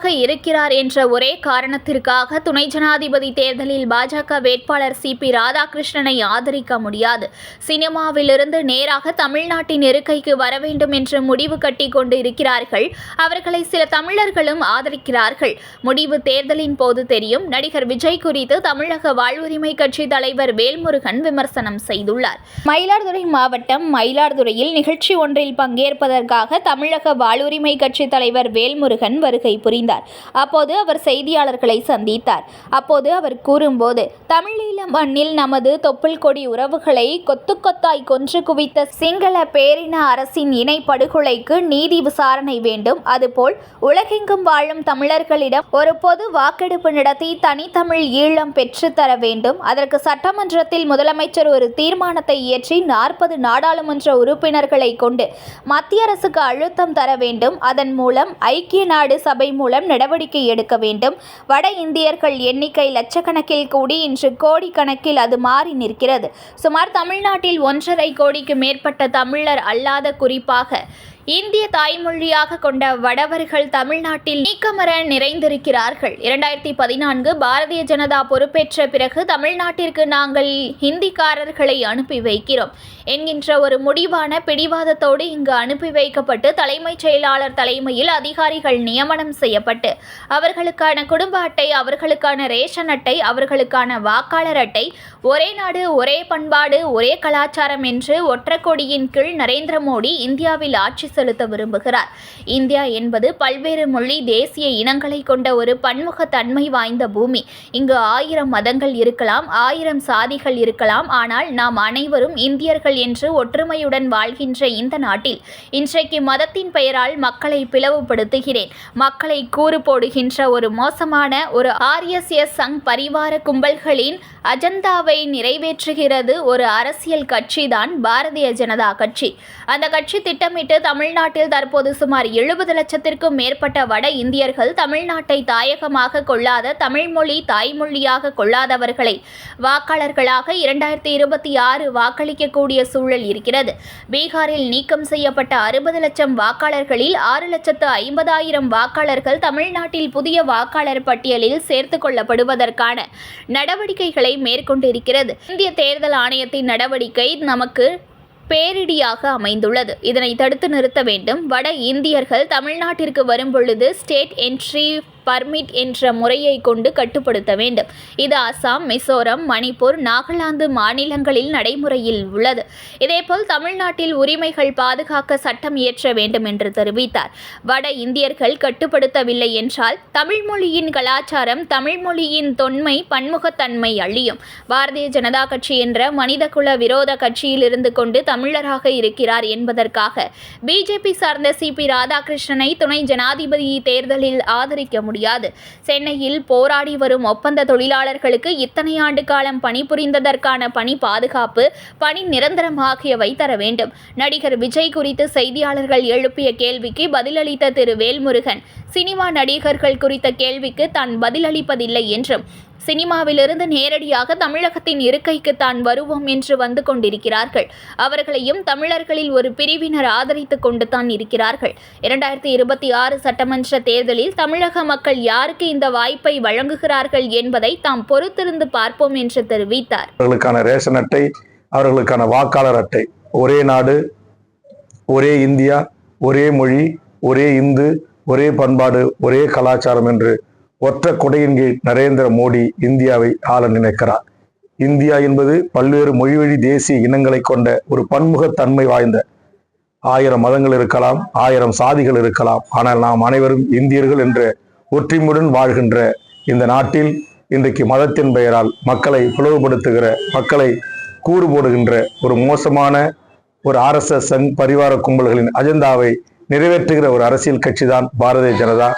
தமிழராக இருக்கிறார் என்ற ஒரே காரணத்திற்காக துணை ஜனாதிபதி தேர்தலில் பாஜக வேட்பாளர் சி பி ராதாகிருஷ்ணனை ஆதரிக்க முடியாது. சினிமாவிலிருந்து நேராக தமிழ்நாட்டின் இருக்கைக்கு வர வேண்டும் என்று முடிவு கட்டி கொண்டு இருக்கிறார்கள் அவர்களை சில தமிழர்களும் ஆதரிக்கிறார்கள். முடிவு தேர்தலின் போது தெரியும் நடிகர் விஜய் குறித்து தமிழக வாழ்வுரிமை கட்சி தலைவர் வேல்முருகன் விமர்சனம் செய்துள்ளார். மயிலாடுதுறை மாவட்டம் மயிலாடுதுறையில் நிகழ்ச்சி ஒன்றில் பங்கேற்பதற்காக தமிழக வாழ்வுரிமை கட்சி தலைவர் வேல்முருகன் வருகை புரிந்தார். அப்போது அவர் செய்தியாளர்களை சந்தித்தார். அப்போது அவர் கூறும்போது தமிழீழ மண்ணில் நமது தொப்புள் கொடி உறவுகளை கொத்து கொத்தாய் கொன்று குவித்த சிங்கள பேரின அரசின் இணை படுகொலைக்கு நீதி விசாரணை வேண்டும். அதுபோல் உலகெங்கும் வாழும் தமிழர்களிடம் ஒரு பொது வாக்கெடுப்பு நடத்தி தனித்தமிழ் ஈழம் பெற்றுத்தர வேண்டும். அதற்கு சட்டமன்றத்தில் முதலமைச்சர் ஒரு தீர்மானத்தை இயற்றி நாற்பது நாடாளுமன்ற உறுப்பினர்களை கொண்டு மத்திய அரசுக்கு அழுத்தம் தர வேண்டும். அதன் மூலம் ஐக்கிய நாடு சபை மூலம் நடவடிக்கை எடுக்க வேண்டும். வட இந்தியர்கள் எண்ணிக்கை லட்சக்கணக்கில் கூடி இன்று கோடிக்கணக்கில் அது மாறி நிற்கிறது. சுமார் தமிழ்நாட்டில் ஒன்றரை கோடிக்கு மேற்பட்ட தமிழர் அல்லாத குறிப்பாக இந்திய தாய்மொழியாக கொண்ட வடவர்கள் தமிழ்நாட்டில் நீக்கமர நிறைந்திருக்கிறார்கள். இரண்டாயிரத்தி பதினான்கு பாரதிய ஜனதா பொறுப்பேற்ற பிறகு தமிழ்நாட்டிற்கு நாங்கள் ஹிந்திக்காரர்களை அனுப்பி வைக்கிறோம். என்கின்ற ஒரு முடிவான பிடிவாதத்தோடு இங்கு அனுப்பி வைக்கப்பட்டு தலைமைச் செயலாளர் தலைமையில் அதிகாரிகள் நியமனம் செய்யப்பட்டு அவர்களுக்கான குடும்ப அட்டை அவர்களுக்கான ரேஷன் அட்டை அவர்களுக்கான வாக்காளர் அட்டை ஒரே நாடு ஒரே பண்பாடு ஒரே கலாச்சாரம் என்று ஒற்றைக்கொடியின் கீழ் நரேந்திர மோடி இந்தியாவில் ஆட்சி செலுத்த விரும்புகிறார். இந்தியா என்பது பல்வேறு மொழி தேசிய இனங்களை கொண்ட ஒரு பன்முகத்தன்மை வாய்ந்த பூமி. இங்கு ஆயிரம் மதங்கள் இருக்கலாம் ஆயிரம் சாதிகள் இருக்கலாம். ஆனால் நாம் அனைவரும் இந்தியர்கள் என்று ஒற்றுமையுடன் வாழ்கின்ற இந்த நாட்டில் இன்றைக்கு மதத்தின் பெயரால் மக்களை பிளவுபடுத்துகிறேன். மக்களை கூறு போடுகின்ற ஒரு மோசமான ஒரு ஆர்எஸ்எஸ் சங் பரிவார கும்பல்களின் அஜந்தாவை நிறைவேற்றுகிறது ஒரு அரசியல் கட்சி தான் பாரதிய ஜனதா கட்சி. அந்த கட்சி திட்டமிட்டு தமிழ்நாட்டில் தற்போது சுமார் எழுபது லட்சத்திற்கும் மேற்பட்ட வட இந்தியர்கள் தமிழ்நாட்டை தாயகமாக கொள்ளாத தமிழ்மொழி தாய்மொழியாக கொள்ளாதவர்களை வாக்காளர்களாக இரண்டாயிரத்தி இருபத்தி ஆறு வாக்களிக்கக்கூடிய சூழல் இருக்கிறது. பீகாரில் நீக்கம் செய்யப்பட்ட அறுபது லட்சம் வாக்காளர்களில் ஆறு லட்சத்து ஐம்பதாயிரம் வாக்காளர்கள் தமிழ்நாட்டில் புதிய வாக்காளர் பட்டியலில் சேர்த்துக் கொள்ளப்படுவதற்கான நடவடிக்கைகளை இருக்கிறது இந்திய தேர்தல் ஆணையத்தின் நடவடிக்கை நமக்கு பேரிடியாக அமைந்துள்ளது. இதனை தடுத்து நிறுத்த வேண்டும். வட இந்தியர்கள் தமிழ்நாட்டிற்கு வரும் பொழுது ஸ்டேட் என்ட்ரி பர்மிட் என்ற முறையை கொண்டு கட்டுப்படுத்த வேண்டும். இது அசாம் மிசோரம் மணிப்பூர் நாகாலாந்து மாநிலங்களில் நடைமுறையில் உள்ளது. இதேபோல் தமிழ்நாட்டில் உரிமைகள் பாதுகாக்க சட்டம் இயற்ற வேண்டும் என்று தெரிவித்தார். வட இந்தியர்கள் கட்டுப்படுத்தவில்லை என்றால் தமிழ் மொழியின் கலாச்சாரம் தமிழ் மொழியின் தொன்மை பன்முகத்தன்மை அழியும். பாரதிய ஜனதா கட்சி என்ற மனிதகுல விரோத கட்சியில் இருந்து கொண்டு தமிழராக இருக்கிறார் என்பதற்காக பிஜேபி சார்ந்த சி பி ராதாகிருஷ்ணனை துணை ஜனாதிபதி தேர்தலில் ஆதரிக்க முடியாது. சென்னையில் போராடி வரும் ஒப்பந்த தொழிலாளர்களுக்கு இத்தனை ஆண்டு காலம் பணிபுரிந்ததற்கான பணி பாதுகாப்பு பணி நிரந்தரம் ஆகியவை தர வேண்டும். நடிகர் விஜய் குறித்து செய்தியாளர்கள் எழுப்பிய கேள்விக்கு பதிலளித்த திரு வேல்முருகன் சினிமா நடிகர்கள் குறித்த கேள்விக்கு தான் பதிலளிப்பதில்லை என்றும் சினிமாவிலிருந்து நேரடியாக தமிழகத்தின் இருக்கைக்கு தான் வருவோம் என்று வந்து கொண்டிருக்கிறார்கள். அவர்களையும் தமிழர்களில் ஒரு பிரிவினர் ஆதரித்து கொண்டு தான் இருக்கிறார்கள். இரண்டாயிரத்தி இருபத்தி ஆறு சட்டமன்ற தேர்தலில் தமிழக மக்கள் யாருக்கு இந்த வாய்ப்பை வழங்குகிறார்கள் என்பதை தாம் பொறுத்திருந்து பார்ப்போம் என்று தெரிவித்தார். அவர்களுக்கான ரேஷன் அட்டை அவர்களுக்கான வாக்காளர் அட்டை. ஒரே நாடு ஒரே இந்தியா ஒரே மொழி ஒரே இந்து ஒரே பண்பாடு ஒரே கலாச்சாரம் என்று ஒற்ற கொடையின் கீழ் நரேந்திர மோடி இந்தியாவை ஆள நினைக்கிறார். இந்தியா என்பது பல்வேறு மொழிவழி தேசிய இனங்களை கொண்ட ஒரு பன்முகத்தன்மை வாய்ந்த ஆயிரம் மதங்கள் இருக்கலாம் ஆயிரம் சாதிகள் இருக்கலாம். ஆனால் நாம் அனைவரும் இந்தியர்கள் என்ற ஒற்றுமையுடன் வாழ்கின்ற இந்த நாட்டில் இன்றைக்கு மதத்தின் பெயரால் மக்களை பிளவுபடுத்துகிற மக்களை கூறு போடுகின்ற ஒரு மோசமான ஒரு ஆர்எஸ்எஸ் சங் பரிவார கும்பல்களின் அஜெண்டாவை நிறைவேற்றுகிற ஒரு அரசியல் கட்சி தான் பாரதிய ஜனதா.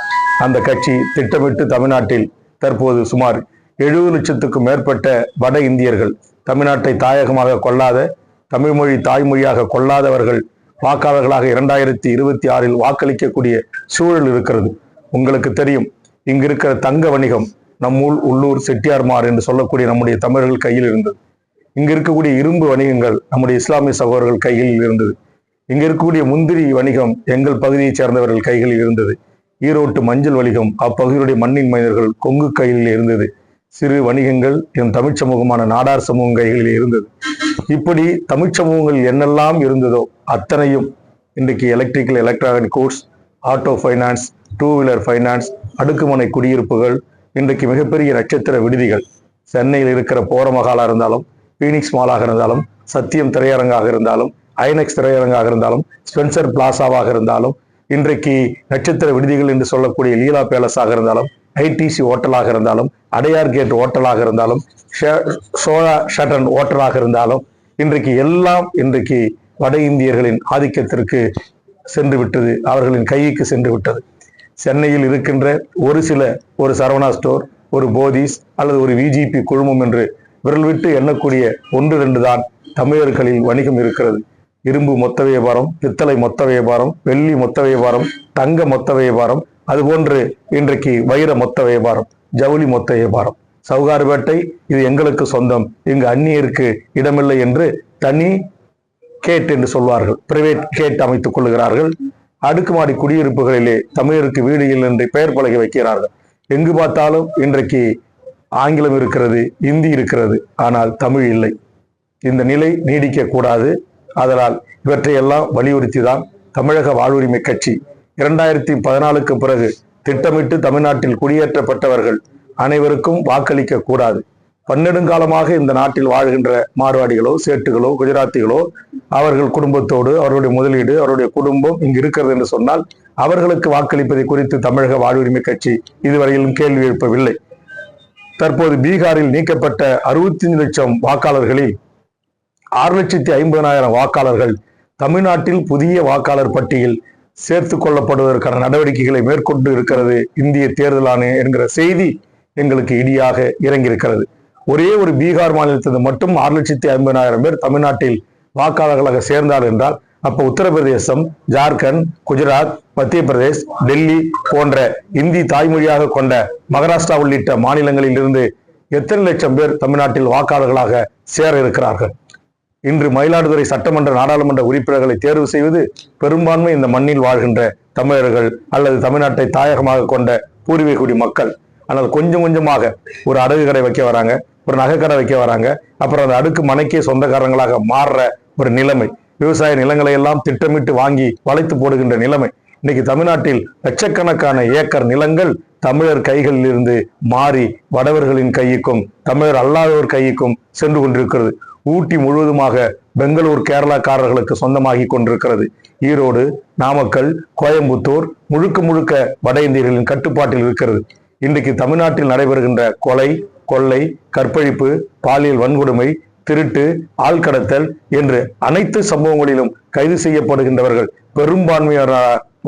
அந்த கட்சி திட்டமிட்டு தமிழ்நாட்டில் தற்போது சுமார் எழுபது லட்சத்துக்கும் மேற்பட்ட வட இந்தியர்கள் தமிழ்நாட்டை தாயகமாக கொள்ளாத தமிழ்மொழி தாய்மொழியாக கொள்ளாதவர்கள் வாக்காளர்களாக இரண்டாயிரத்தி இருபத்தி ஆறில் வாக்களிக்கக்கூடிய சூழல் இருக்கிறது. உங்களுக்கு தெரியும் இங்கிருக்கிற தங்க வணிகம் நம்மூர் உள்ளூர் செட்டியார்மார் என்று சொல்லக்கூடிய நம்முடைய தமிழர்கள் கையில் இருந்தது. இங்கு இருக்கக்கூடிய இரும்பு வணிகங்கள் நம்முடைய இஸ்லாமிய சகோதரர்கள் கையில் இருந்தது. இங்கே இருக்கக்கூடிய முந்திரி வணிகம் எங்கள் பகுதியைச் சேர்ந்தவர்கள் கைகளில் இருந்தது. ஈரோட்டு மஞ்சள் வணிகம் அப்பகுதியுடைய மண்ணின் மனிதர்கள் கொங்கு கையில் இருந்தது. சிறு வணிகங்கள் என் தமிழ் சமூகமான நாடார் சமூகம் கைகளில் இருந்தது. இப்படி தமிழ் சமூகங்கள் என்னெல்லாம் இருந்ததோ அத்தனையும் இன்றைக்கு electrical electronic course auto finance two wheeler finance அடுக்குமனை குடியிருப்புகள் இன்றைக்கு மிகப்பெரிய நட்சத்திர விடுதிகள். சென்னையில் இருக்கிற போரமகாலாக இருந்தாலும் பீனிக்ஸ் மாலாக இருந்தாலும் சத்தியம் திரையரங்காக இருந்தாலும் ஐநெக்ஸ் திரையரங்காக இருந்தாலும் ஸ்பென்சர் பிளாசாவாக இருந்தாலும் இன்றைக்கு நட்சத்திர விடுதிகள் என்று சொல்லக்கூடிய லீலா பேலஸாக இருந்தாலும் ஐடிசி ஹோட்டலாக இருந்தாலும் அடையார் கேட் ஹோட்டலாக இருந்தாலும் சோழா ஷட்டன் ஹோட்டலாக இருந்தாலும் இன்றைக்கு எல்லாம் இன்றைக்கு வட இந்தியர்களின் ஆதிக்கத்திற்கு சென்று விட்டது அவர்களின் கைக்கு சென்று விட்டது. சென்னையில் இருக்கின்ற ஒரு சில ஒரு சரவணா ஸ்டோர் ஒரு போதிஸ் அல்லது ஒரு விஜிபி குழுமம் என்று விரல் விட்டு எண்ணக்கூடிய ஒன்று ரெண்டு தான் தமிழர்களில் வணிகம் இருக்கிறது. இரும்பு மொத்த வியாபாரம் பித்தளை மொத்த வியாபாரம் வெள்ளி மொத்த வியாபாரம் தங்க மொத்த வியாபாரம் அதுபோன்று இன்றைக்கு வைர மொத்த வியாபாரம் ஜவுளி மொத்த வியாபாரம். சவுகார்பேட்டை இது எங்களுக்கு சொந்தம். இங்கு அந்நியருக்கு இடமில்லை என்று தனி கேட் என்று சொல்வார்கள். பிரைவேட் கேட் அமைத்துக் கொள்கிறார்கள் அடுக்குமாடி குடியிருப்புகளிலே தமிழருக்கு வீடு இல்லை என்று பெயர் பலகை வைக்கிறார்கள். எங்கு பார்த்தாலும் இன்றைக்கு ஆங்கிலம் இருக்கிறது இந்தி இருக்கிறது ஆனால் தமிழ் இல்லை. இந்த நிலை நீடிக்க கூடாது. அதனால் இவற்றையெல்லாம் வலியுறுத்தி தான் தமிழக வாழ்வுரிமை கட்சி இரண்டாயிரத்தி பதினாலுக்கு பிறகு திட்டமிட்டு தமிழ்நாட்டில் குடியேற்றப்பட்டவர்கள் அனைவருக்கும் வாக்களிக்க கூடாது. பன்னெடுங்காலமாக இந்த நாட்டில் வாழ்கின்ற மார்வாடிகளோ சேட்டுகளோ குஜராத்திகளோ அவர்கள் குடும்பத்தோடு அவருடைய முதலீடு அவருடைய குடும்பம் இங்கு இருக்கிறது என்று சொன்னால் அவர்களுக்கு வாக்களிப்பதை குறித்து தமிழக வாழ்வுரிமை கட்சி இதுவரையிலும் கேள்வி எழுப்பவில்லை. தற்போது பீகாரில் நீக்கப்பட்ட அறுபத்தி லட்சம் வாக்காளர்களில் ஆறு லட்சத்தி ஐம்பதனாயிரம் வாக்காளர்கள் தமிழ்நாட்டில் புதிய வாக்காளர் பட்டியல் சேர்த்து கொள்ளப்படுவதற்கான நடவடிக்கைகளை மேற்கொண்டு இருக்கிறது இந்திய தேர்தல் ஆணையம் என்கிற செய்தி எங்களுக்கு இடியாக இறங்கியிருக்கிறது. ஒரே ஒரு பீகார் மாநிலத்தில் மட்டும் ஆறு லட்சத்தி ஐம்பதாயிரம் பேர் தமிழ்நாட்டில் வாக்காளர்களாக சேர்ந்தார் என்றால் அப்போ உத்தரப்பிரதேசம் ஜார்க்கண்ட் குஜராத் மத்திய பிரதேஷ் டெல்லி போன்ற இந்தி தாய்மொழியாக கொண்ட மகாராஷ்டிரா உள்ளிட்ட மாநிலங்களில் இருந்து எத்தனை லட்சம் பேர் தமிழ்நாட்டில் வாக்காளர்களாக சேர இருக்கிறார்கள்? இன்று மயிலாடுதுறை சட்டமன்ற நாடாளுமன்ற உறுப்பினர்களை தேர்வு செய்வது பெரும்பான்மை இந்த மண்ணில் வாழ்கின்ற தமிழர்கள் அல்லது தமிழ்நாட்டை தாயகமாக கொண்ட பூர்வீக குடி மக்கள். ஆனால் கொஞ்சம் கொஞ்சமாக ஒரு அடகு கடை வைக்க வராங்க ஒரு நகைக்கடை வைக்க வராங்க. அப்புறம் அந்த அடுக்கு மனைக்கே சொந்தக்காரங்களாக மாறுற ஒரு நிலைமை. விவசாய நிலங்களை எல்லாம் திட்டமிட்டு வாங்கி வளைத்து போடுகின்ற நிலைமை. இன்னைக்கு தமிழ்நாட்டில் லட்சக்கணக்கான ஏக்கர் நிலங்கள் தமிழர் கைகளில் இருந்து மாறி வடவர்களின் கைக்கும் தமிழர் அல்லாதவர் கைக்கும் சென்று கொண்டிருக்கிறது. ஊட்டி முழுவதுமாக பெங்களூர் கேரளாக்காரர்களுக்கு சொந்தமாகி கொண்டிருக்கிறது. ஈரோடு நாமக்கல் கோயம்புத்தூர் முழுக்க முழுக்க வட இந்தியர்களின் கட்டுப்பாட்டில் இருக்கிறது. இன்றைக்கு தமிழ்நாட்டில் நடைபெறுகின்ற கொலை கொள்ளை கற்பழிப்பு பாலியல் வன்கொடுமை திருட்டு ஆள்கடத்தல் என்று அனைத்து சம்பவங்களிலும் கைது செய்யப்படுகின்றவர்கள் பெரும்பான்மையான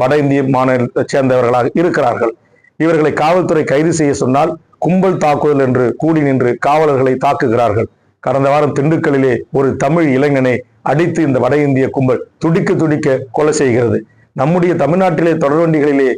வட இந்திய மாநிலத்தை சேர்ந்தவர்களாக இருக்கிறார்கள். இவர்களை காவல்துறை கைது செய்ய சொன்னால் கும்பல் தாக்குதல் என்று கூடி நின்று காவலர்களை தாக்குகிறார்கள். கடந்த வாரம் திண்டுக்கல்லிலே ஒரு தமிழ் இளைஞனை அடித்து இந்த வட இந்திய கும்பல் துடிக்க துடிக்க கொலை செய்கிறது. நம்முடைய தமிழ்நாட்டிலே தொடர்வண்டிகளிலே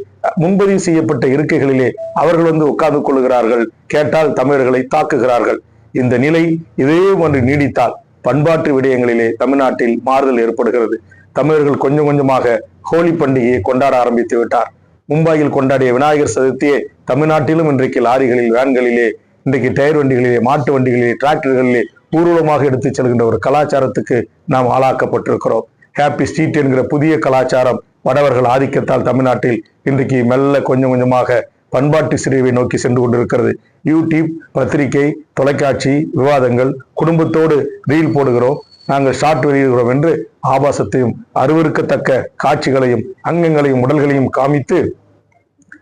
முன்பதிவு செய்யப்பட்ட இருக்கைகளிலே அவர்கள் வந்து உட்கார்ந்து கொள்கிறார்கள். கேட்டால் தமிழர்களை தாக்குகிறார்கள். இந்த நிலை இதே ஒன்று நீடித்தால் பண்பாட்டு விடயங்களிலே தமிழ்நாட்டில் மாறுதல் ஏற்படுகிறது. தமிழர்கள் கொஞ்சம் கொஞ்சமாக ஹோலி பண்டிகையை கொண்டாட ஆரம்பித்து விட்டார். மும்பையில் கொண்டாடிய விநாயகர் சதுர்த்தியை தமிழ்நாட்டிலும் இன்றைக்கு லாரிகளில் வேன்களிலே இன்றைக்கு டயர் வண்டிகளிலே மாட்டு வண்டிகளிலே டிராக்டர்களிலே ஊர்வலமாக எடுத்துச் செல்கின்ற ஒரு கலாச்சாரத்துக்கு நாம் ஆளாக்கப்பட்டிருக்கிறோம். ஹாப்பி ஸ்ட்ரீட் என்கிற புதிய கலாச்சாரம் வடவர்கள் ஆதிக்கத்தால் தமிழ்நாட்டில் இன்றைக்கு மெல்ல கொஞ்சம் கொஞ்சமாக பண்பாட்டு சிறுவை நோக்கி சென்று கொண்டிருக்கிறது. யூடியூப் பத்திரிகை தொலைக்காட்சி விவாதங்கள் குடும்பத்தோடு ரீல் போடுகிறோம். நாங்கள் ஷார்ட் வெளியிடுகிறோம் என்று ஆபாசத்தையும் அருவருக்கத்தக்க காட்சிகளையும் அங்கங்களையும் உடல்களையும் காமித்து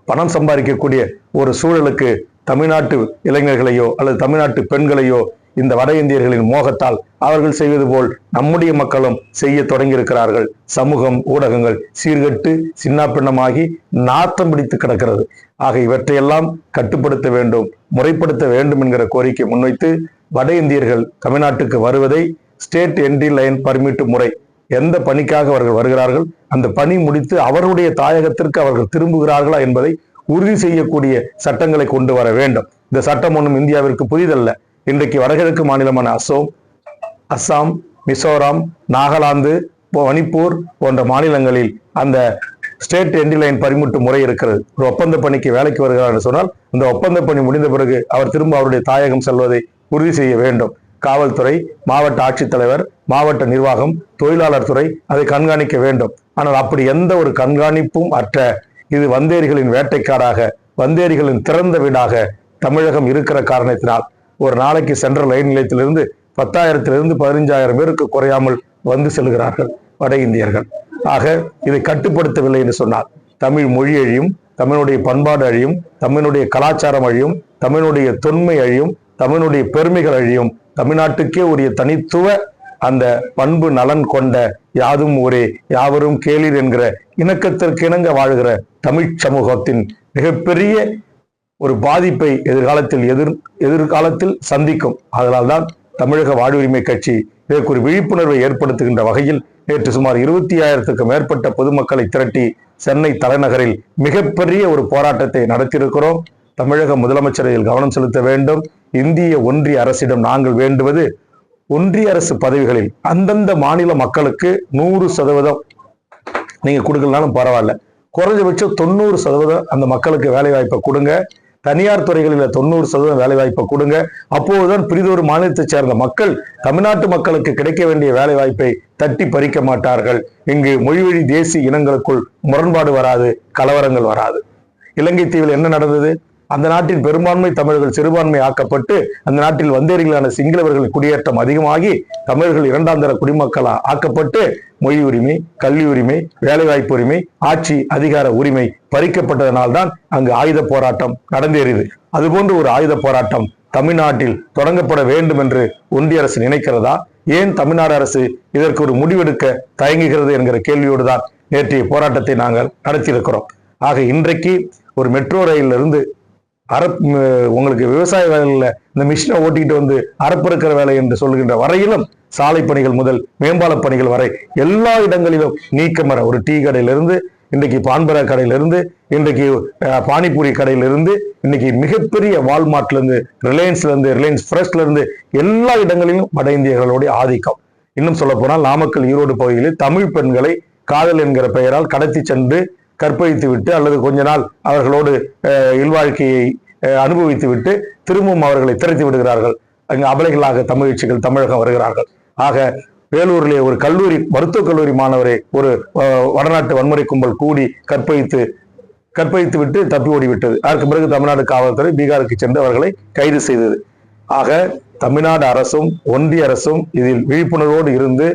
பணம் சம்பாதிக்கக்கூடிய ஒரு சூழலுக்கு தமிழ்நாட்டு இளைஞர்களையோ அல்லது தமிழ்நாட்டு பெண்களையோ இந்த வட இந்தியர்களின் மோகத்தால் அவர்கள் செய்வது போல் நம்முடைய மக்களும் செய்ய தொடங்கியிருக்கிறார்கள். சமூகம் ஊடகங்கள் சீர்கட்டு சின்னாப்பின்னமாகி நாத்தம் பிடித்து கிடக்கிறது. ஆக இவற்றையெல்லாம் கட்டுப்படுத்த வேண்டும் முறைப்படுத்த வேண்டும் என்கிற கோரிக்கை முன்வைத்து வட இந்தியர்கள் தமிழ்நாட்டுக்கு வருவதை ஸ்டேட் என்ட்ரி லைன் பர்மிட் முறை எந்த பணிக்காக அவர்கள் வருகிறார்கள் அந்த பணி முடித்து அவருடைய தாயகத்திற்கு அவர்கள் திரும்புகிறார்களா என்பதை உறுதி செய்யக்கூடிய சட்டங்களை கொண்டு வர வேண்டும். இந்த சட்டம் ஒன்றும் இந்தியாவிற்கு புதிதல்ல. இன்றைக்கு வடகிழக்கு மாநிலமான அசோம் அஸ்ஸாம் மிசோராம் நாகாலாந்து மணிப்பூர் போன்ற மாநிலங்களில் அந்த ஸ்டேட் என்டி லைன் பறிமுட்டு முறை இருக்கிறது. ஒரு ஒப்பந்த பணிக்கு வேலைக்கு வருகிறார் என்று சொன்னால் இந்த ஒப்பந்த பணி முடிந்த பிறகு அவர் திரும்ப அவருடைய தாயகம் செல்வதை உறுதி செய்ய வேண்டும். காவல்துறை மாவட்ட ஆட்சித்தலைவர் மாவட்ட நிர்வாகம் தொழிலாளர் துறை அதை கண்காணிக்க வேண்டும். ஆனால் அப்படி எந்த ஒரு கண்காணிப்பும் அற்ற இது வந்தேரிகளின் வேட்டைக்காடாக வந்தேரிகளின் திறந்த வீடாக தமிழகம் இருக்கிற காரணத்தினால் ஒரு நாளைக்கு சென்ட்ரல் ரயில் நிலையத்திலிருந்து பத்தாயிரத்திலிருந்து பதினஞ்சாயிரம் பேருக்கு குறையாமல் வந்து செல்கிறார்கள் வட இந்தியர்கள். ஆக இதை கட்டுப்படுத்தவில்லை என்று சொன்னார் தமிழ் மொழி அழியும் தமிழுடைய பண்பாடு அழியும் தமிழுடைய கலாச்சாரம் அழியும் தமிழுடைய தொன்மை அழியும் தமிழுடைய பெருமைகள் அழியும் தமிழ்நாட்டுக்கே உரிய தனித்துவ அந்த பண்பு நலன் கொண்ட யாதும் ஒரே யாவரும் கேளீர் என்கிற இணக்கத்திற்கு இணங்க வாழ்கிற தமிழ் சமூகத்தின் மிகப்பெரிய ஒரு பாதிப்பை எதிர்காலத்தில் எதிர் எதிர்காலத்தில் சந்திக்கும். அதனால்தான் தமிழக வாழ்வுரிமை கட்சி இதற்கு ஒரு விழிப்புணர்வை ஏற்படுத்துகின்ற வகையில் நேற்று சுமார் இருபத்தி ஆயிரத்துக்கும் மேற்பட்ட பொதுமக்களை திரட்டி சென்னை தலைநகரில் மிகப்பெரிய ஒரு போராட்டத்தை நடத்தியிருக்கிறோம். தமிழக முதலமைச்சரையில் கவனம் செலுத்த வேண்டும். இந்திய ஒன்றிய அரசிடம் நாங்கள் வேண்டுவது ஒன்றிய அரசு பதவிகளில் அந்தந்த மாநில மக்களுக்கு நூறு சதவீதம் நீங்கள் கொடுக்கலனாலும் பரவாயில்ல. குறைஞ்சபட்சம் தொண்ணூறு சதவீதம் அந்த மக்களுக்கு வேலை வாய்ப்பை கொடுங்க. தனியார் துறைகளில் தொண்ணூறு சதவீதம் வேலை வாய்ப்பை கொடுங்க. அப்போதுதான் பிரிதொரு மாநிலத்தைச் சேர்ந்த மக்கள் தமிழ்நாட்டு மக்களுக்கு கிடைக்க வேண்டிய வேலை வாய்ப்பை தட்டி பறிக்க மாட்டார்கள். இங்கு மொழிவழி தேசிய இனங்களுக்குள் முரண்பாடு வராது கலவரங்கள் வராது. இலங்கை தீவில் என்ன நடந்தது? அந்த நாட்டின் பெரும்பான்மை தமிழர்கள் சிறுபான்மை ஆக்கப்பட்டு அந்த நாட்டில் வந்தேரிகளான சிங்களவர்கள் குடியேற்றம் அதிகமாகி தமிழர்கள் இரண்டாம் தர குடிமக்களா ஆக்கப்பட்டு மொழி உரிமை கல்வி உரிமை வேலைவாய்ப்பு உரிமை ஆட்சி அதிகார உரிமை பறிக்கப்பட்டதனால்தான் அங்கு ஆயுத போராட்டம் நடந்தேறியது. அதுபோன்று ஒரு ஆயுத போராட்டம் தமிழ்நாட்டில் தொடங்கப்பட வேண்டும் என்று ஒன்றிய அரசு நினைக்கிறதா? ஏன் தமிழ்நாடு அரசு இதற்கு ஒரு முடிவெடுக்க தயங்குகிறது என்கிற கேள்வியோடு தான் நேற்றைய போராட்டத்தை நாங்கள் நடத்தியிருக்கிறோம். ஆக இன்றைக்கு ஒரு மெட்ரோ ரயிலிருந்து இருந்து அறப் உங்களுக்கு விவசாய வேலையில் இந்த மிஷினை ஓட்டிக்கிட்டு வந்து அறப்பறுக்கிற வேலை என்று சொல்லுகின்ற வரையிலும் சாலை பணிகள் முதல் மேம்பால பணிகள் வரை எல்லா இடங்களிலும் நீக்கமர ஒரு டீ கடையிலிருந்து இன்றைக்கு பான்பரா கடையிலிருந்து இன்றைக்கு பானிபூரி கடையிலிருந்து இன்னைக்கு மிகப்பெரிய வால்மார்ட்லேருந்து ரிலையன்ஸ்லேருந்து ரிலையன்ஸ் ஃப்ரெஷ்லேருந்து எல்லா இடங்களிலும் வட இந்தியர்களுடைய ஆதிக்கம். இன்னும் சொல்ல போனால் நாமக்கல் ஈரோடு பகுதியில் தமிழ் பெண்களை காதல் என்கிற பெயரால் கடத்தி சென்று கற்பழித்து விட்டு அல்லது கொஞ்ச நாள் அவர்களோடு இல்வாழ்க்கையை அனுபவித்து விட்டு திரும்பவும் அவர்களை திரைத்து விடுகிறார்கள். அங்கு அபலைகளாக தமிழ்ச்சிகள் தமிழகம் வருகிறார்கள். ஆக வேலூரிலே ஒரு கல்லூரி மருத்துவக் கல்லூரி மாணவரை ஒரு வடநாட்டு வன்முறை கும்பல் கூடி கற்பழித்து கற்பழித்து விட்டு தப்பி ஓடிவிட்டது. அதற்கு பிறகு தமிழ்நாடு காவல்துறை பீகாருக்கு சென்று அவர்களை கைது செய்தது. ஆக தமிழ்நாடு அரசும் ஒன்றிய அரசும் இதில் விழிப்புணர்வோடு இருந்து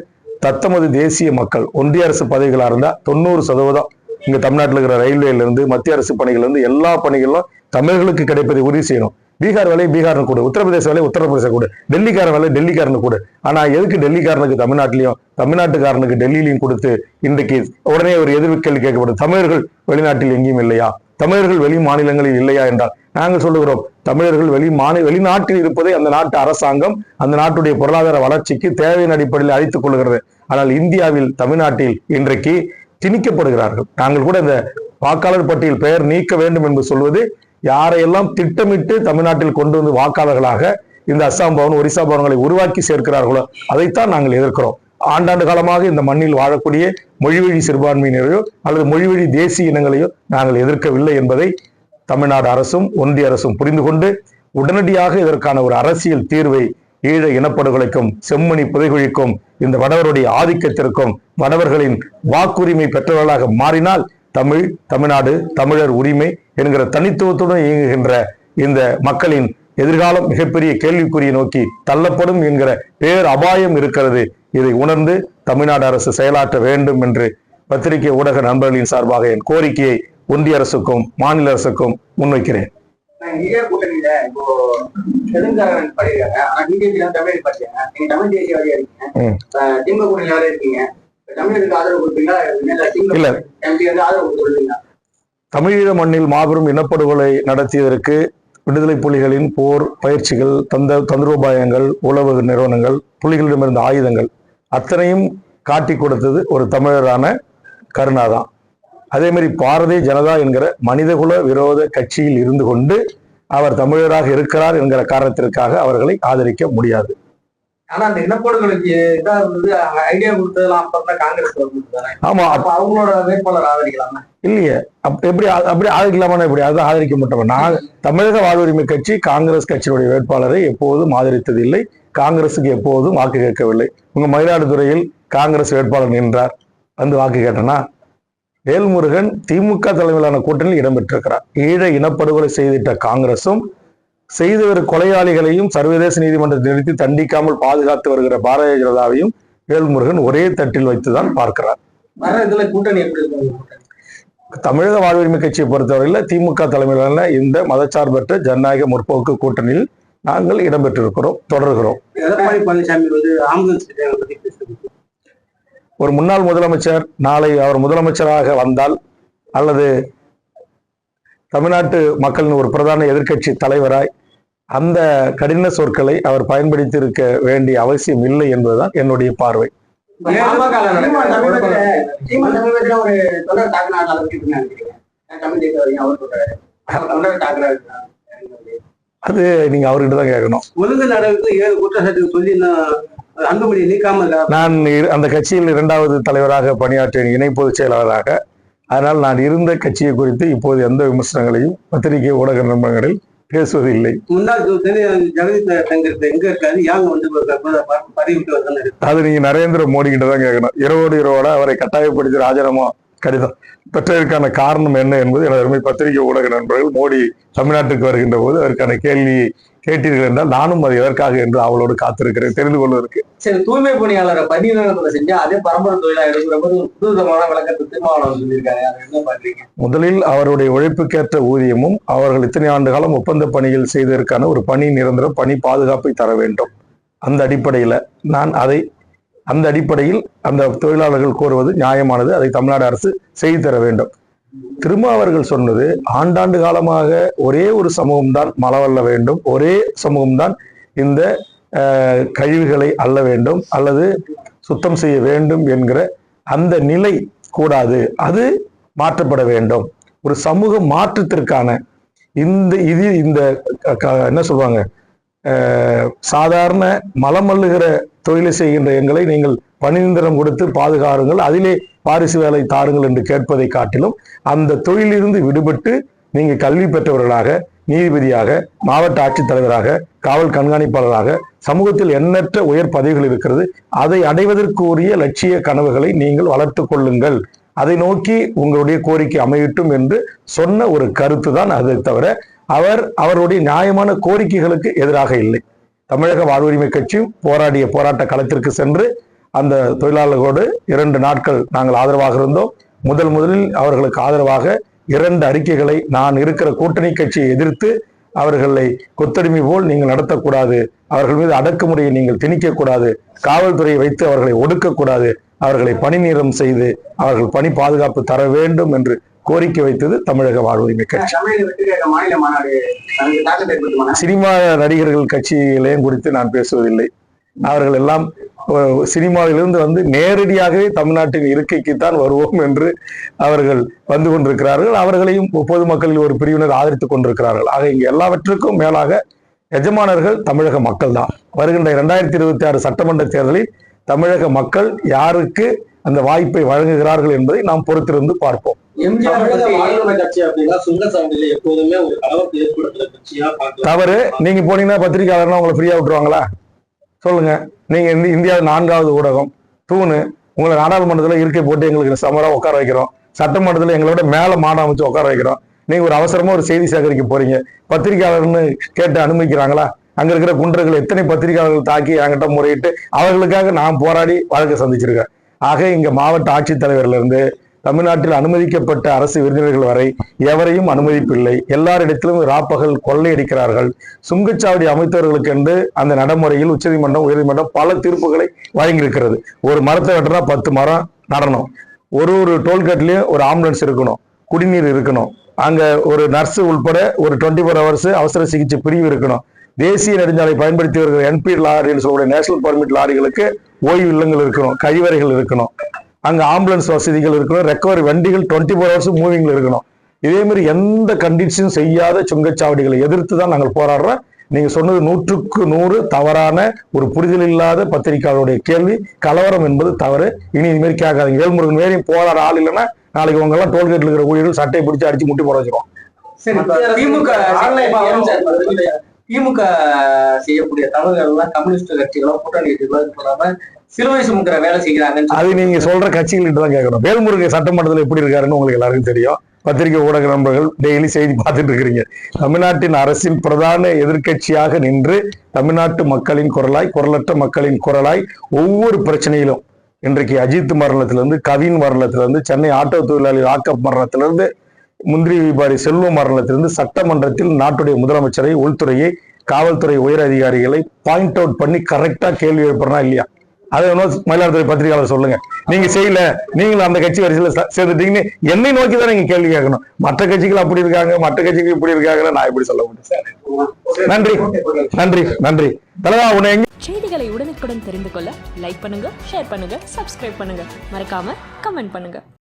தத்தமது தேசிய மக்கள் ஒன்றிய அரசு பதவிகளாக இருந்தால் தொண்ணூறு சதவீதம் இங்க தமிழ்நாட்டில் இருக்கிற ரயில்வேல இருந்து மத்திய அரசு பணிகள் இருந்து எல்லா பணிகளும் தமிழர்களுக்கு கிடைப்பதை உறுதி செய்யணும். பீகார் வேலை பீகார்னு கூட. உத்தரப்பிரதேச வேலை உத்தரப்பிரதேச கூட. டெல்லிக்காரன் வேலை டெல்லிக்காரனு கூட. ஆனா எதுக்கு டெல்லிக்காரனுக்கு தமிழ்நாட்டிலையும் தமிழ்நாட்டுக்காரனுக்கு டெல்லியிலையும் கொடுத்து இன்றைக்கு உடனே ஒரு எதிர்வு கேள்வி கேட்கப்படும் தமிழர்கள் வெளிநாட்டில் எங்கேயும் இல்லையா? தமிழர்கள் வெளி மாநிலங்களில் இல்லையா என்றால் நாங்கள் சொல்லுகிறோம் தமிழர்கள் வெளி மாநில வெளிநாட்டில் இருப்பதை அந்த நாட்டு அரசாங்கம் அந்த நாட்டுடைய பொருளாதார வளர்ச்சிக்கு தேவையின் அடிப்படையில் அழைத்துக் கொள்கிறது ஆனால் இந்தியாவில் தமிழ்நாட்டில் இன்றைக்கு திணிக்கப்படுகிறார்கள். நாங்கள் கூட இந்த வாக்காளர் பட்டியல் பெயர் நீக்க வேண்டும் என்று சொல்வது யாரையெல்லாம் திட்டமிட்டு தமிழ்நாட்டில் கொண்டு வந்து வாக்காளர்களாக இந்த அஸ்ஸாம் பவன் ஒரிசா பவன்களை உருவாக்கி சேர்க்கிறார்களோ அதைத்தான் நாங்கள் எதிர்க்கிறோம். ஆண்டாண்டு காலமாக இந்த மண்ணில் வாழக்கூடிய மொழிவழி சிறுபான்மையினரையோ அல்லது மொழிவழி தேசிய இனங்களையோ நாங்கள் எதிர்க்கவில்லை என்பதை தமிழ்நாடு அரசும் ஒன்றிய அரசும் புரிந்து கொண்டு உடனடியாக இதற்கான ஒரு அரசியல் தீர்வை ஈழ இனப்படுகொலைக்கும் செம்மணி புதைகுழிக்கும் இந்த வடவருடைய ஆதிக்கத்திற்கும் வடவர்களின் வாக்குரிமை பெற்றவர்களாக மாறினால் தமிழ் தமிழ்நாடு தமிழர் உரிமை என்கிற தனித்துவத்துடன் இயங்குகின்ற இந்த மக்களின் எதிர்காலம் மிகப்பெரிய கேள்விக்குறியை நோக்கி தள்ளப்படும் என்கிற பேர் அபாயம் இருக்கிறது. இதை உணர்ந்து தமிழ்நாடு அரசு செயலாற்ற வேண்டும் என்று பத்திரிகை ஊடக நண்பர்களின் சார்பாக என் கோரிக்கையை ஒன்றிய அரசுக்கும் மாநில அரசுக்கும் முன்வைக்கிறேன். இந்தியா கூட்டணியில இப்போ தெலுங்கான படிக்கிறாங்க ஆனா பிஜேபி தான் தமிழ் படிச்சாங்க நீங்க தமிழ் தேசியவாதியா இருக்கீங்க. ம். அஹ் திமுக கூட்டணியில வேற இருக்கீங்க. இப்ப தமிழருக்கு ஆதரவு கொடுப்பீங்களா? இல்ல திமுக இல்ல. எம்பி வந்து ஆதரவு கொடுத்து சொல்றீங்களா தமிழீழ மண்ணில் மாபெரும் இனப்படுகொலை நடத்தியதற்கு விடுதலை புலிகளின் போர் பயிற்சிகள் தந்த தந்திரோபாயங்கள் உளவு நிறுவனங்கள் புலிகளிடமிருந்த ஆயுதங்கள் அத்தனையும் காட்டி கொடுத்தது ஒரு தமிழரான கருணா தான் அதே மாதிரி பாரதிய ஜனதா என்கிற மனிதகுல விரோத கட்சியில் இருந்து கொண்டு அவர் தமிழராக இருக்கிறார் என்கிற காரணத்திற்காக அவர்களை ஆதரிக்க முடியாது. ஆனா அந்த இனப்படுகளுக்கு இதா இருந்தது ஐடியா கொடுத்ததெல்லாம் அப்ப தான் காங்கிரஸ் கவர்மெண்ட் ஆமா. அவங்களோட வேட்பாளர் ஆதரிக்கலாமா. இல்லையே. எப்படி அப்படி ஆதரிக்கலாமா எப்படி? அதுதான் ஆதரிக்க மாட்டோம்? நான் தமிழக வாழ்வுரிமை கட்சி காங்கிரஸ் கட்சியினுடைய வேட்பாளரை எப்போதும் ஆதரித்ததில்லை. காங்கிரசுக்கு எப்போதும் வாக்கு கேட்கவில்லை. உங்க மயிலாடுதுறையில் காங்கிரஸ் வேட்பாளர் நின்றார். வந்து வாக்கு கேட்டனா? வேல்முருகன் திமுக தலைமையிலான கூட்டணியில் இடம்பெற்றிருக்கிறார். ஈழ இனப்படுகொலை செய்திட்ட காங்கிரசும் செய்தவர் கொலையாளிகளையும் சர்வதேச நீதிமன்றத்தில் நிறுத்தி தண்டிக்காமல் பாதுகாத்து வருகிற பாரதிய ஜனதாவையும் வேல்முருகன் ஒரே தட்டில் வைத்துதான் பார்க்கிறார்? தமிழக வாழ்வுரிமை கட்சியை பொறுத்தவரையில் திமுக தலைமையிலான இந்த மதச்சார்பற்ற ஜனநாயக முற்போக்கு கூட்டணியில் நாங்கள் இடம்பெற்றிருக்கிறோம் தொடர்கிறோம். எடப்பாடி பழனிசாமி வந்து ஆம்புலன்ஸ் ஒரு முன்னாள் முதலமைச்சர் நாளை அவர் முதலமைச்சராக வந்தால் அல்லது தமிழ்நாட்டு மக்களின் ஒரு பிரதான எதிர்க்கட்சி தலைவராய் அந்த கடின சொற்களை அவர் பயன்படுத்தி இருக்க வேண்டிய அவசியம் இல்லை என்பதுதான் என்னுடைய பார்வை. அது நீங்க அவர்கிட்ட தான் கேட்கணும். ஒழுங்கு நடவடிக்கை ஏழு குற்றச்சாட்டு சொல்லி நான் அந்த கட்சியில் இரண்டாவது தலைவராக பணியாற்றிய இணை பொதுச் செயலாளராக அதனால் நான் இருந்த கட்சியை குறித்து இப்போது எந்த விமர்சனங்களையும் பத்திரிகை ஊடக நிறுவனங்களில் பேசுவதில்லை. அது நீங்க நரேந்திர மோடி கிட்ட தான் கேட்கணும். இரவோடு இரவோட அவரை கட்டாயப்படுத்தி ராஜினாமா கடிதம் பெற்றதற்கான காரணம் என்ன என்பது எனது அருமை பத்திரிகை ஊடக நண்பர்கள் மோடி தமிழ்நாட்டுக்கு வருகின்ற போது அதற்கான கேள்வியை கேட்டீர்கள் என்றால் நானும் அது எதற்காக என்று அவளோடு காத்திருக்கிறேன் தெரிந்து கொள்வதற்கு. சரி தூய்மை பணியாளரை பணி நிரந்தரம் செஞ்சா அதே பரம்பரை தொழிலா எடுக்கிற போது ஒரு புதுவிதமான விளக்கத்தை திருமாவளவன் சொல்லியிருக்காரு. முதலில் அவருடைய உழைப்புக்கேற்ற ஊதியமும் அவர்கள் இத்தனை ஆண்டு காலம் ஒப்பந்த பணிகள் செய்ததற்கான ஒரு பணி நிரந்தர பணி பாதுகாப்பை தர வேண்டும். அந்த அடிப்படையில் நான் அதை அந்த அடிப்படையில் அந்த தொழிலாளர்கள் கோருவது நியாயமானது அதை தமிழ்நாடு அரசு செய்து தர வேண்டும். திருமாவர்கள் சொன்னது ஆண்டாண்டு காலமாக ஒரே ஒரு சமூகம் தான் மலவல்ல வேண்டும் ஒரே சமூகம்தான் இந்த அஹ், கழிவுகளை அள்ள வேண்டும் அல்லது சுத்தம் செய்ய வேண்டும் என்கிற அந்த நிலை கூடாது. அது மாற்றப்பட வேண்டும். ஒரு சமூக மாற்றத்திற்கான இந்த இது இந்த என்ன சொல்லுவாங்க சாதாரண சாதாரண மலமல்லுகிற தொழிலை செய்கின்ற எங்களை நீங்கள் பணிந்திரம் கொடுத்து பாதுகாருங்கள். அதிலே பாரிசு வேலை தாருங்கள் என்று கேட்பதை காட்டிலும் அந்த தொழிலிருந்து விடுபட்டு நீங்கள் கல்வி பெற்றவர்களாக நீதிபதியாக மாவட்ட ஆட்சித்தலைவராக காவல் கண்காணிப்பாளராக சமூகத்தில் எண்ணற்ற உயர் பதவிகள் இருக்கிறது. அதை அடைவதற்கு உரிய லட்சிய கனவுகளை நீங்கள் வளர்த்து கொள்ளுங்கள். அதை நோக்கி உங்களுடைய கோரிக்கை அமையட்டும் என்று சொன்ன ஒரு கருத்து தான் அதை தவிர அவர் அவருடைய நியாயமான கோரிக்கைகளுக்கு எதிராக இல்லை. தமிழக வாழ்வுரிமை கட்சியும் போராடிய போராட்ட களத்திற்கு சென்று அந்த தொழிலாளர்களோடு இரண்டு நாட்கள் நாங்கள் ஆதரவாக இருந்தோம். முதல் முதலில் அவர்களுக்கு ஆதரவாக இரண்டு அறிக்கைகளை நான் இருக்கிற கூட்டணி கட்சியை எதிர்த்து அவர்களை கொத்தடிமை போல் நீங்கள் நடத்தக்கூடாது அவர்கள் மீது அடக்குமுறையை நீங்கள் திணிக்கக்கூடாது காவல்துறையை வைத்து அவர்களை ஒடுக்கக்கூடாது அவர்களை பணி நீரம் செய்து அவர்கள் பணி பாதுகாப்பு தர வேண்டும் என்று கோரிக்கை வைத்தது தமிழக வாழ்வுரிமை கட்சி. சினிமா நடிகர்கள் கட்சிகளையும் குறித்து நான் பேசுவதில்லை. அவர்கள் எல்லாம் சினிமாவிலிருந்து வந்து நேரடியாகவே தமிழ்நாட்டின் இருக்கைக்குத்தான் வருவோம் என்று அவர்கள் வந்து கொண்டிருக்கிறார்கள். அவர்களையும் பொதுமக்களில் ஒரு பிரிவினர் ஆதரித்துக் கொண்டிருக்கிறார்கள். ஆக இங்கு எல்லாவற்றுக்கும் மேலாக எஜமானர்கள் தமிழக மக்கள் தான். வருகின்ற இரண்டாயிரத்தி இருபத்தி ஆறு சட்டமன்ற தேர்தலில் தமிழக மக்கள் யாருக்கு அந்த வாய்ப்பை வழங்குகிறார்கள் என்பதை நாம் பொறுத்திருந்து பார்ப்போம். தவறு. நீங்க போனீங்கன்னா பத்திரிகையாளர்னா உங்களை ஃப்ரீயா விட்டுருவாங்களா? சொல்லுங்க. நீங்க இந்த இந்தியாவில் நான்காவது ஊடகம். தூணு. உங்களை நாடாளுமன்றத்துல இருக்கை போட்டு எங்களுக்கு சமரா உட்கார வைக்கிறோம். சட்டமன்றத்துல எங்களோட மேல மாடம் அமைச்சு உட்கார வைக்கிறோம். நீங்க ஒரு அவசரமா ஒரு செய்தி சேகரிக்க போறீங்க. பத்திரிகையாளர்னு கேட்டு அனுமதிக்கிறாங்களா? அங்க இருக்கிற குண்டர்கள் எத்தனை பத்திரிகையாளர்கள் தாக்கி என்கிட்ட முறையிட்டு அவர்களுக்காக நான் போராடி வழக்கை சந்திச்சிருக்கேன். ஆக இங்க மாவட்ட ஆட்சித்தலைவர்ல இருந்து தமிழ்நாட்டில் அனுமதிக்கப்பட்ட அரசு விருந்தினர்கள் வரை எவரையும் அனுமதிப்பில்லை. எல்லாரிடத்திலும் ராப்பகல் கொள்ளையடிக்கிறார்கள். சுங்கச்சாவடி அமைத்தவர்களுக்கென்று அந்த நடைமுறையில் உச்சநீதிமன்றம் உயர்நீதிமன்றம் பல தீர்ப்புகளை வழங்கியிருக்கிறது. ஒரு மரத்தை வெட்டினா பத்து மரம் நடணும். ஒரு ஒரு டோல்கேட்லேயும் ஒரு ஆம்புலன்ஸ் இருக்கணும். குடிநீர் இருக்கணும். அங்கே ஒரு நர்ஸ் உள்பட ஒரு டுவெண்ட்டி ஃபோர் ஹவர்ஸ் அவசர சிகிச்சை பிரிவு இருக்கணும். தேசிய நெடுஞ்சாலை பயன்படுத்தி வருகிற என்பி லாரின்னு சொல்லக்கூடிய நேஷனல் பர்மிட் லாரிகளுக்கு ஓய்வு இல்லங்கள் இருக்கணும். கழிவறைகள் இருக்கணும். அங்க ஆம்புலன்ஸ் வசதிகள் இருக்கணும் ரெக்கவரி வண்டிகள் டுவெண்ட்டி ஃபோர் ஹவர்ஸ் மூவிங்ல இருக்கணும். இதே மாதிரி எந்த கண்டிஷனும் செய்யாத சுங்கச்சாவடிகளை எதிர்த்து தான் நாங்கள் போராடுறோம். நீங்க சொன்னது நூற்றுக்கு நூறு தவறான ஒரு புரிதல் இல்லாத பத்திரிகையாளருடைய கேள்வி. கலவரம் என்பது தவறு. இனி இது மாதிரி கேட்காதீங்க. வேல்முருகன் வேலையும் போராட ஆள் இல்லைன்னா நாளைக்கு உங்க எல்லாம் டோல்கேட்ல இருக்கிற ஊழியர்கள் சட்டையை பிடிச்சு அடிச்சு முட்டி போட வச்சிருவோம் திமுக திமுக செய்யக்கூடிய எல்லாம் கம்யூனிஸ்ட் கட்சிகளோ கூட்டணி கட்சிகளோ பண்ணாம சிலுவை சுமக்கிற வேலை அது நீங்க சொல்ற கட்சிகள்கிட்ட தான் கேட்கணும். வேல்முருகன் சட்டமன்றத்தில் எப்படி இருக்காருன்னு உங்களுக்கு எல்லாருக்கும் தெரியும். பத்திரிகை ஊடக நண்பர்கள் டெய்லி செய்தி பார்த்துட்டு இருக்கிறீங்க. தமிழ்நாட்டின் அரசின் பிரதான எதிர்க்கட்சியாக நின்று தமிழ்நாட்டு மக்களின் குரலாய் குரலற்ற மக்களின் குரலாய் ஒவ்வொரு பிரச்சனையிலும் இன்றைக்கு அஜித் மரணத்திலிருந்து கவின் மரணத்திலிருந்து சென்னை ஆட்டோ தொழிலாளி ஆக்கப் மரணத்திலிருந்து முந்திரி வியாபாரி செல்வம் மரணத்திலிருந்து சட்டமன்றத்தில் நாட்டுடைய முதலமைச்சரை உள்துறையை காவல்துறை உயர் அதிகாரிகளை பாயிண்ட் அவுட் பண்ணி கரெக்டா கேள்வி எழுப்புறா இல்லையா? அதை மயிலாடுதுறை பத்திரிகையாளர் சொல்லுங்க. நீங்க செய்யல நீங்களும் அந்த கட்சி வரிசையில சேர்ந்துட்டீங்கன்னு என்னை நோக்கி தான் நீங்க கேள்வி கேட்கணும். மற்ற கட்சிகள் அப்படி இருக்காங்க மற்ற கட்சிகள் இப்படி இருக்காங்க நான் எப்படி சொல்ல முடியும்? சார். நன்றி நன்றி நன்றி. தலைவா உன்னை எங்க செய்திகளை உடனுக்குடன் தெரிந்து கொள்ள லைக் பண்ணுங்க ஷேர் பண்ணுங்க சப்ஸ்கிரைப் பண்ணுங்க. மறக்காம கமெண்ட் பண்ணுங்க.